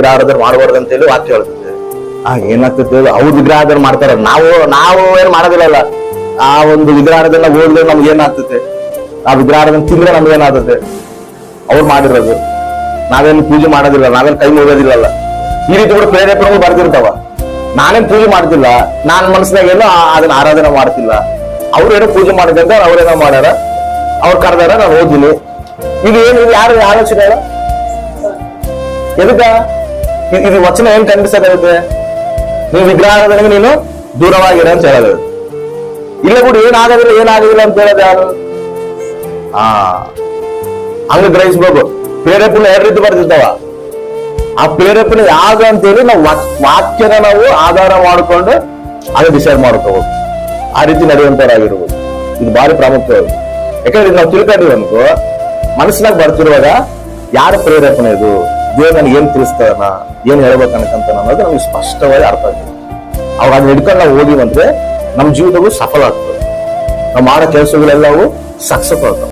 ವಿಗ್ರಹಾರಾಧನೆ ಮಾಡಬಾರ್ದು ಅಂತ ಹೇಳಿ ವಾಕ್ಯ ಹೇಳ್ತದೆ ಏನಾಗ್ತದೆ ಅವ್ರ ವಿಗ್ರಹಾರ ಮಾಡ್ತಾರೆ. ನಾವು ನಾವು ಏನ್ ಮಾಡೋದಿಲ್ಲಲ್ಲ. ಆ ಒಂದು ವಿಗ್ರಹಾರದನ್ನ ಹೋದ್ರೆ ನಮ್ಗೆ ಏನಾಗ್ತದೆ ಆ ವಿಗ್ರಹಾರಾಧನೆ ತಿಂದ್ರೆ ನಮ್ಗೆ ಏನಾಗ್ತದೆ? ಅವ್ರು ಮಾಡಿರೋದು. ನಾವೇನು ಪೂಜೆ ಮಾಡೋದಿಲ್ಲ, ನಾವೇನು ಕೈ ಮುಗೋದಿಲ್ಲಲ್ಲ ಈ ರೀತಿ ಕೂಡ ಪ್ರೇರೇಪಣೆಗಳು ಬರ್ದಿರ್ತಾವ. ನಾನೇನ್ ಪೂಜೆ ಮಾಡ್ತಿಲ್ಲ. ನಾನ್ ಮನಸ್ಸಿನಾಗ ಏನೋ ಆ- ಅದನ್ನ ಆರಾಧನೆ ಮಾಡ್ತಿಲ್ಲ. ಅವ್ರು ಏನೋ ಪೂಜೆ ಮಾಡಿದಂತ ಅವ್ರೇನೋ ಮಾಡ್ಯಾರ. ಅವ್ರ ಕರೆದಾರ, ನಾನು ಓದಿನಿ ಇದು ಏನು, ಇದು ಯಾರು ಆಲೋಚನೆ? ಎದಕ್ಕ? ಇದು ವಚನ ಏನ್ ಖಂಡಿಸೋದಾಗುತ್ತೆ ನೀವು ವಿಗ್ರಹ ನೀನು ದೂರವಾಗಿರ ಅಂತ ಹೇಳೋದು. ಇಲ್ಲ ಬಿಡು, ಏನಾಗೋದಿಲ್ಲ ಏನಾಗೋದಿಲ್ಲ ಅಂತ ಹೇಳೋದು ಯಾರು? ಆ, ಹಂಗ ಗ್ರಹಿಸ್ಬೇಕು. ಪ್ರೇರೇಪಣೆ ಎರಡು ರೀತಿ ಬರ್ತಿರ್ತಾವ ಆ ಪ್ರೇರೇಪಣೆ ಯಾವ್ದು ಅಂತೇಳಿ ನಾವು ವಾಕ್- ವಾಕ್ಯನ ನಾವು ಆಧಾರ ಮಾಡಿಕೊಂಡು ಅದು ಡಿಸೈಡ್ ಮಾಡ್ಕೋಬೇಕು. ಆ ರೀತಿ ನಡೆಯುವಂತವರಾಗಿರ್ಬೋದು ಇದು ಭಾರಿ ಪ್ರಾಮುಖ್ಯವಾಗಿದೆ ಯಾಕಂದ್ರೆ ನಾವು ತಿಳ್ಕೊಂಡ್ರಿ ಅನ್ಕೋ, ಮನಸ್ಸಿನಾಗ ಬರ್ತಿರುವಾಗ ಯಾರ ಪ್ರೇರೇಪಣೆ ಇದು? ದೇವ್ರು ನನಗೆ ಏನ್ ತಿಳಿಸ್ತಾನ ಏನ್ ಹೇಳ್ಬೇಕು ಅನ್ಕಂತ ಅನ್ನೋದು ನಮ್ಗೆ ಸ್ಪಷ್ಟವಾಗಿ ಅರ್ಥ ಆಗ್ತದೆ ಅವಾಗ ಅದನ್ನ ಹಿಡ್ಕೊಂಡು ನಾವು ಓದಿವಂದ್ರೆ ನಮ್ಮ ಜೀವಿತಗಳು ಸಫಲ ಆಗ್ತದೆ. ನಾವು ಮಾಡೋ ಕೆಲಸಗಳೆಲ್ಲವೂ ಸಕ್ಸಸ್ ಆಗ್ತವೆ.